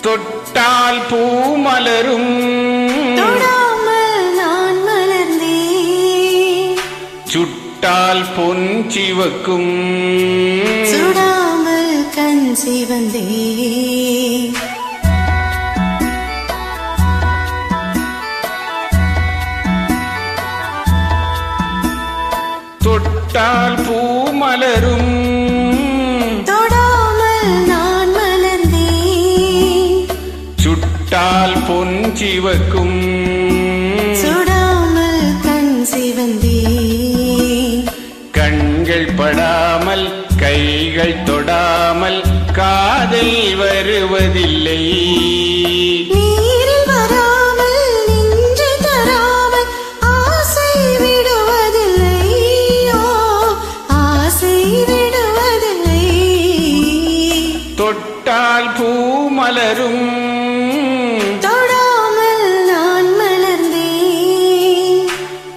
தொட்டால் பூ மலரும். தொடாமல் நான் மலர்ந்தேன். சுட்டால் பொன் சிவக்கும். சுடாமல் கண் சிவந்தேன். தொட்டால் பூ மலரும். சுட்டால் பொன் சிவக்கும். சுடாமல் கண் சிவந்தேன் கண்கள் படாமல் கைகள் தொடாமல் காதல் வருவதில்லை. தொட்டால் பூ மலரும்.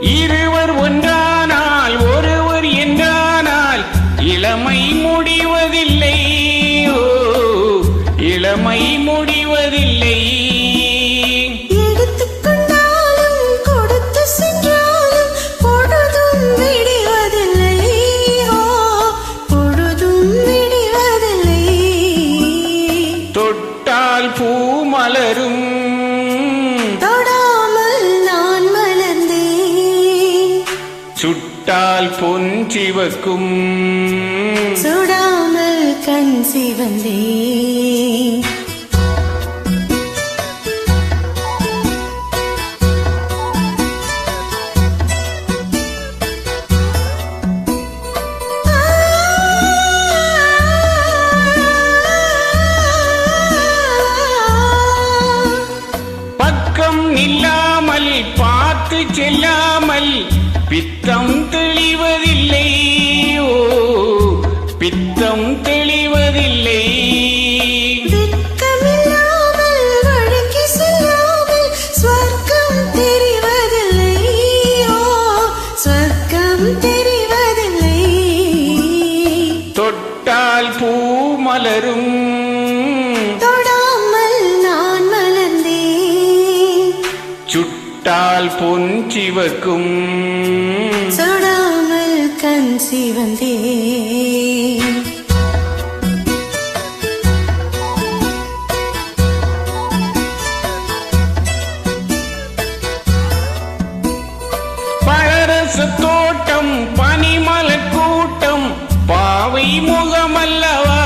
இருவர் ஒன்றானால் ஒருவர் என்றானால் இளமை முடிவதில்லை. இளமை முடிவதில்லை. எடுத்துக்கொண்டாலும் கொடுத்து சுட்டால் பொன் சிவக்கும் சுடாமல் கண் சிவந்தேன். பக்கம் நில்லாமல் பார்த்து செல்லாமல் பித்தம் தெளிவதில்லை ஓ பித்தம் தெளிவதில்லை. தெரிவதில்லை. தொட்டால் பூ மலரும் சுட்டால் பொன் சிவக்கும். சுடாமல் கண் சிவந்தேன். பழரச தோட்டம் பனிமலர் கூட்டம் பாவை முகமல்லவா?